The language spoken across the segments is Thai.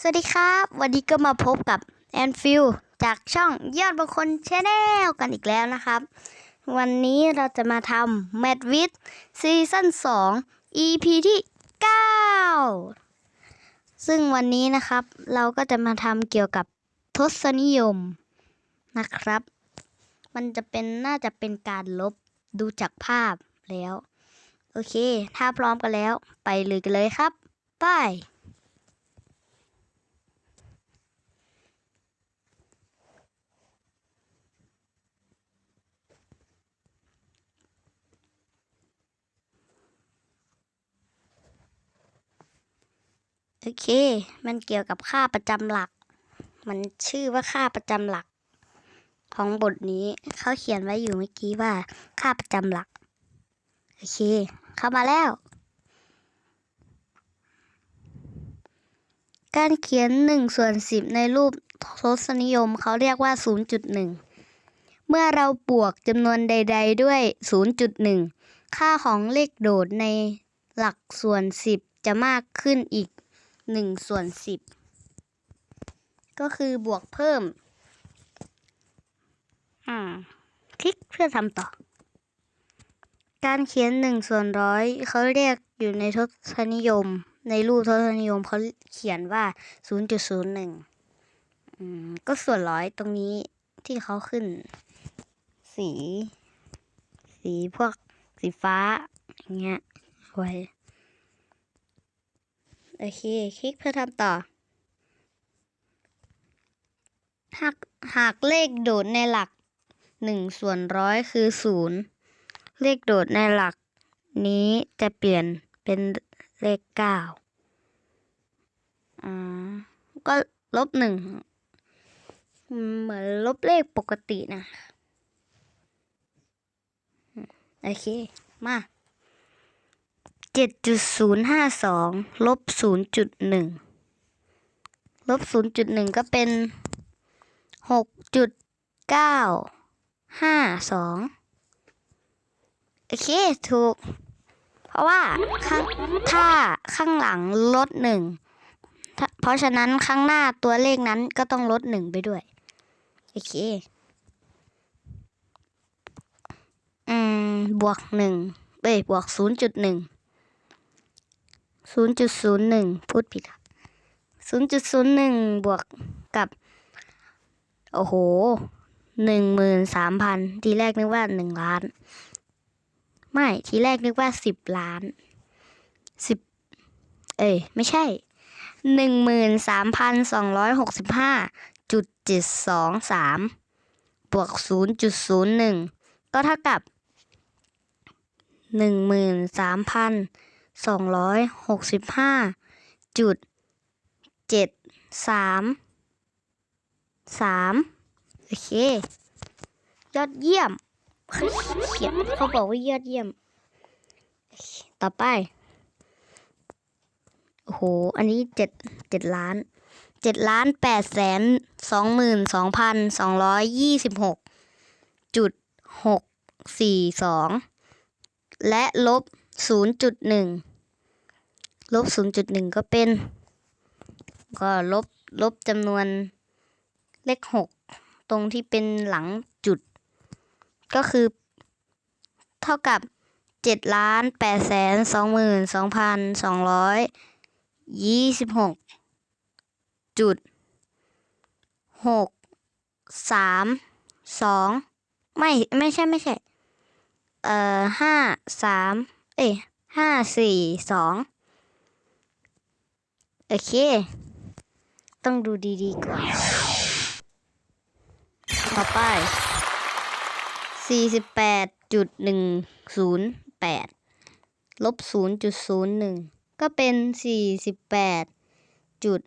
สวัสดีครับ วันนี้ก็มาพบกับแอนฟิลจากช่องยอดบางคนชาแนลกันอีกแล้วนะครับ วันนี้เราจะมาทำแมทวิดซีซั่น2 EP ที่ 9 ซึ่งวันนี้นะครับ เราก็จะมาทำเกี่ยวกับทศนิยมนะครับ มันจะเป็นน่าจะเป็นการลบดูจากภาพแล้ว โอเค ถ้าพร้อมกันแล้ว ไปเลยกันเลยครับ ไป โอเค มันเกี่ยวกับค่าประจำหลัก มันชื่อว่าค่าประจำหลัก ของบทนี้เขาเขียนไว้อยู่เมื่อกี้ว่า ค่าประจำหลัก โอเค เข้ามาแล้ว การเขียน1ส่วน10 ในรูปทศนิยมเขาเรียกว่า 0.1 เมื่อเราบวกจำนวนใด ๆ ด้วย 0.1 ค่าของเลขโดดในหลักส่วน 10 จะมากขึ้นอีก 1ส่วน10ก็คือบวกเพิ่มอืมคลิกเพื่อทำต่อ การเขียน1ส่วนร้อยเขาเรียกอยู่ในทศนิยม ในรูปทศนิยมเขาเขียนว่า0.01อืมก็ส่วนร้อยตรงนี้ที่เขาขึ้น สี สีพวกสีฟ้าอย่างเงี้ยไว้ โอเค คลิกเพื่อทำต่อ หากหากเลขโดดในหลักหนึ่งส่วนร้อยคือศูนย์เลขโดดในหลัก นี้จะเปลี่ยนเป็นเลขเก้าอ่าก็ลบหนึ่งเหมือนลบเลขปกตินะ โอเค มา เจ็ดจุดศูนย์ห้าสองลบศูนย์จุดหนึ่งลบศูนย์จุดหนึ่งก็เป็นหกจุดเก้าห้าสองโอเค ถูก เพราะว่าข้างถ้าข้างหลังลดหนึ่งเพราะฉะนั้นข้างหน้าตัวเลขนั้นก็ต้องลดหนึ่งไปด้วย โอเค อืม บวกหนึ่งเอ้ยบวกศูนย์จุดหนึ่ง ศูนย์จุดศูนย์หนึ่งพูดผิดครับศูนย์จุดศูนย์หนึ่งบวกกับ โอ้โหหนึ่งหมื่นสามพันทีแรกนึกว่าหนึ่งล้าน ไม่ทีแรกนึกว่าสิบล้านสิบเอ้ยไม่ใช่หนึ่งหมื่นสามพันสองร้อยหกสิบห้าจุดเจ็ดสองสามบวกศูนย์จุดศูนย์หนึ่งก็เท่ากับหนึ่งหมื่นสามพัน สองร้อยหกสิบห้าจุดเจ็ดสามสามโอเค ยอดเยี่ยมเขาเขียนเขาบอกว่ายอดเยี่ยม ต่อไป โอ้โห อันนี้เจ็ดเจ็ดล้านเจ็ดล้านแปดแสนสองหมื่นสองพันสองร้อยยี่สิบหกจุดหกสี่สองและลบศูนย์จุดหนึ่ง ลบศูนย์จุดหนึ่งก็เป็น ก็ลบลบจำนวนเลขหกตรงที่เป็นหลังจุด ก็คือ เท่ากับเจ็ดล้านแปดแสนสองหมื่นสองพันสองร้อยยี่สิบหกจุดหกสามสองไม่ไม่ใช่ไม่ใช่ เอ่อห้าสามเอ้ยห้าสี่สอง โอเค ต้องดูดีๆก่อนต่อไปสี่สิบแปดจุดหนึ่งศูนย์แปดลบศูนย์จุดศูนย์หนึ่งก็เป็นสี่สิบแปดจุด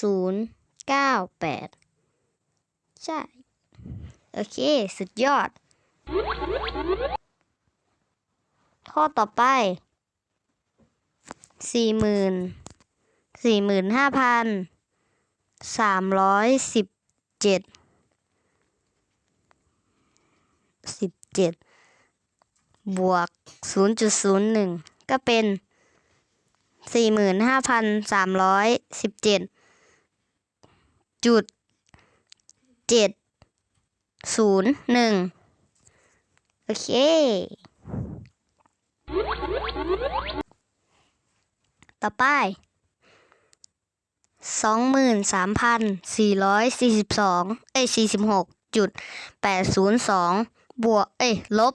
ศูนย์เก้าแปดใช่ โอเค สุดยอด ข้อต่อไปสี่หมื่น สี่หมื่นห้าพันสามร้อยสิบเจ็ดสิบเจ็ดบวกศูนย์จุดศูนย์หนึ่งก็เป็นสี่หมื่นห้าพันสามร้อยสิบเจ็ดจุดเจ็ดศูนย์หนึ่งโอเค ต่อไป สองหมื่นสามพันสี่ร้อยสี่สิบสองเอ้ยสี่สิบหกจุดแปดศูนย์สองบวกเอ้ยลบ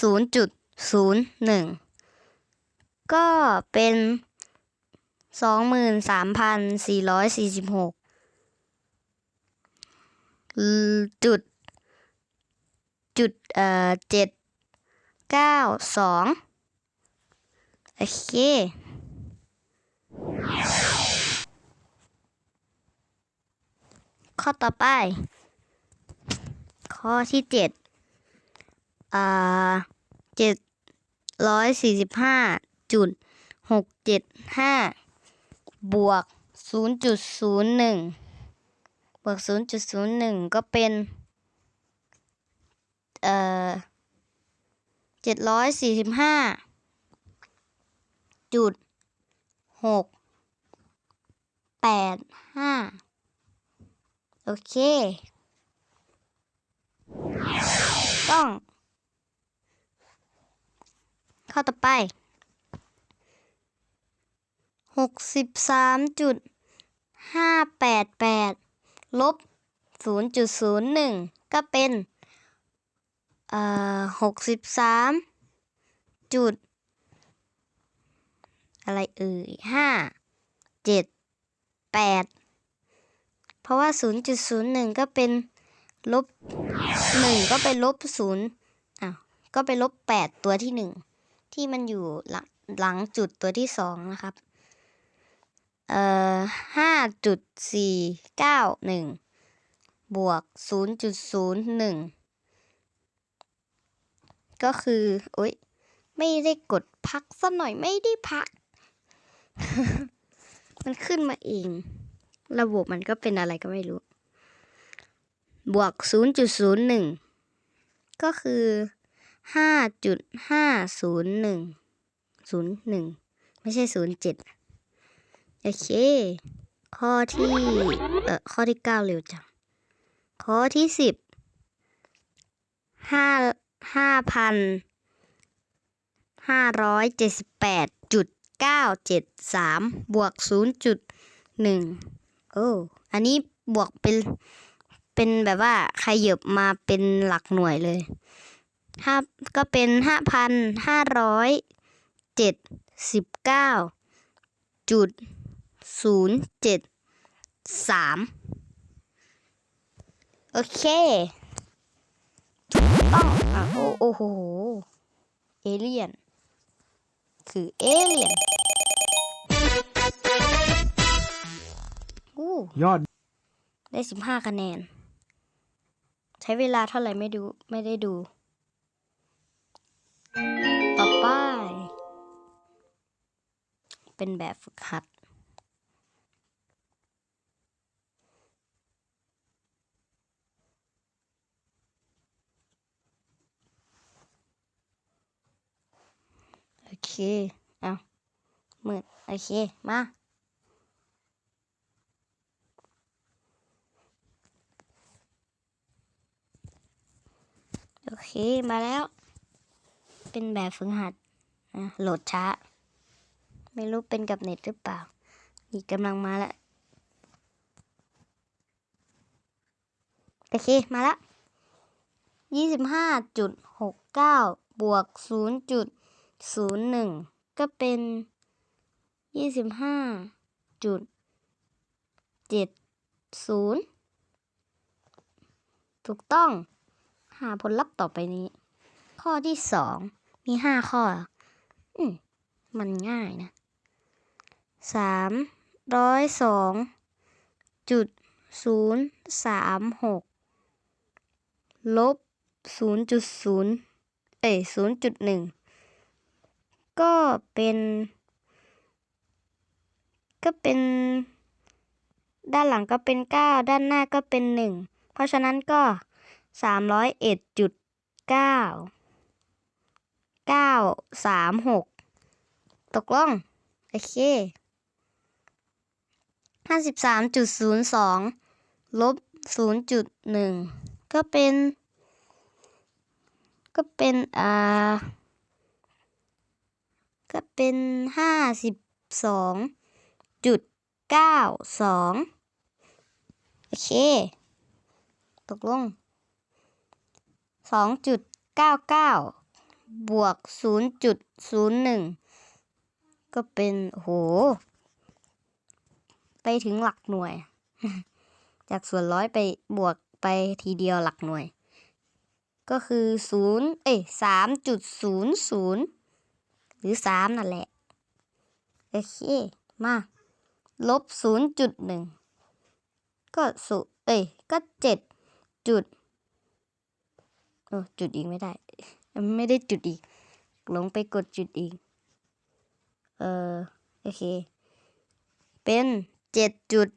ศูนย์จุดศูนย์หนึ่งก็เป็นสองหมื่นสามพันสี่ร้อยสี่สิบหกจุดจุดเอ่อเจ็ดเก้าสองโอเค ข้อต่อไป ข้อที่เจ็ดอ่าเจ็ดร้อยสี่สิบห้าจุดหกเจ็ดห้าบวกศูนย์จุดศูนย์หนึ่งบวกศูนย์จุดศูนย์หนึ่งก็เป็นเอ่อเจ็ดร้อยสี่สิบห้าจุดหกแปดห้า โอเค ต้อง เข้อต่อไปหกสิบสามจุดห้าแปดแปดลบศูนย์จุดศูนย์หนึ่งก็เป็นเอ่อหกสิบสามจุดอะไรเอ่ยห้าเจ็ดแปด ราะว่า 0.01 ก็เป็นลบ 1 ก็เป็นลบ0อ้าวก็เป็นลบ 8 ตัวที่ 1 ที่มันอยู่หลังหลังจุดตัวที่ 2 นะครับ เอ่อ 5.491 บวก 0.01 ก็คือโอ๊ยไม่ได้กดพักสักหน่อยไม่ได้พัก มันขึ้นมาเอง ระบบมันก็เป็นอะไรก็ไม่รู้ บวก 0.01 ก็คือ 5.501 01 ไม่ใช่ 07 โอเค ข้อที่ เอ่อ ข้อที่ 9 เร็วจัง ข้อที่ 10 5 5,000 578.973 บวก 0.1 อ้ อันนี้บวกเป็น เป็นแบบว่าขยับมาเป็นหลักหน่วยเลยห้าก็เป็นห้าพันห้าร้อยเจ็ดสิบเก้าจุดศูนย์เจ็ดสามโอเคถูกต้องอะโอ้โอ้โหเอเลียน คือเอเลียน อู้ยอด ได้สิบห้าคะแนน ใช้เวลาเท่าไหร่ไม่ดูไม่ได้ดู ต่อไป เป็นแบบฝึกหัดโอเค เอามืด โอเค มา โอเคมาแล้ว เป็นแบบฝึกหัดโหลดช้า ไม่รู้เป็นกับเน็ตหรือเปล่า นี่กำลังมาแล้วโอเค มาล้วยี่สิบห้าจุดหกเก้าบวกศูนย์จุดศูนย์หนึ่งก็เป็นยี่สิบห้าจุดเจ็ดศูนย์ถูกต้อง หาผลลัพธ์ต่อไปนี้ ข้อที่สองมีห้าข้อ อืมมันง่ายนะสามร้อยสองจุดศูนย์สามหกลบศูนย์จุดศูนย์เอ้ยศูนย์จุดหนึ่งก็เป็น ก็เป็น ด้านหลังก็เป็นเก้าด้านหน้าก็เป็นหนึ่งเพราะฉะนั้นก็ สามร้อยเอ็ดจุดเก้าเก้าสามหกตกลง โอเคห้าสิบสามจุดศูนย์สองลบศูนย์จุดหนึ่งก็เป็น ก็เป็น อ่า ก็เป็นห้าสิบสองจุดเก้าสองโอเค ตกลง สองจุดเก้าเก้าบวกศูนย์จุดศูนย์หนึ่งก็เป็นโห ไปถึงหลักหน่วย จากส่วนร้อยไปบวกไปทีเดียวหลักหน่วย ก็คือศูนย์เอ้ยสามจุดศูนย์ศูนย์หรือสามนั่นแหละ โอเค มา ลบศูนย์จุดหนึ่งก็สุเอ้ย ก็เจ็ดจุด โอ้จุดอีกไม่ได้ ไม่ได้จุดอีก ลงไปกดจุดอีก เออโอเค เป็นเจ็ดจุด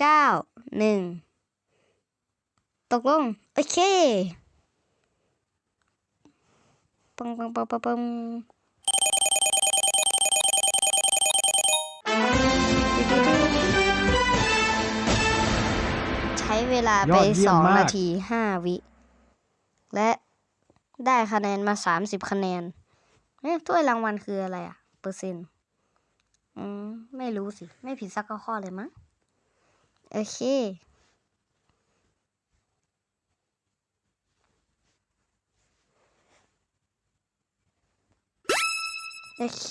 เก้าหนึ่งตกลง โอเคปังปังปังปังปังใช้เวลาไปยอดเยี่ยมสองมากนาทีห้าวิ และได้คะแนนมาสามสิบคะแนนเอ๊ะถ้วยรางวัลคืออะไรอะเปอร์เซ็นต์อืมไม่รู้สิ ไม่ผิดสักข้อเลยมั้งโอเคโอเค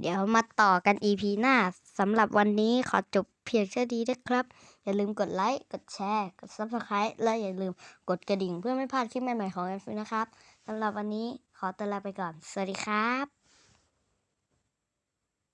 เดี๋ยวมาต่อกัน EP หน้าสำหรับวันนี้ขอจบเพียงเช่นี้นะครับ อย่าลืมกดไลค์ กดแชร์ กด Subscribe และอย่าลืมกดกระดิ่งเพื่อไม่พลาดคลิปใหม่ๆของแอนฟินะครับสำหรับวันนี้ขอตัวลาไปก่อน สวัสดีครับ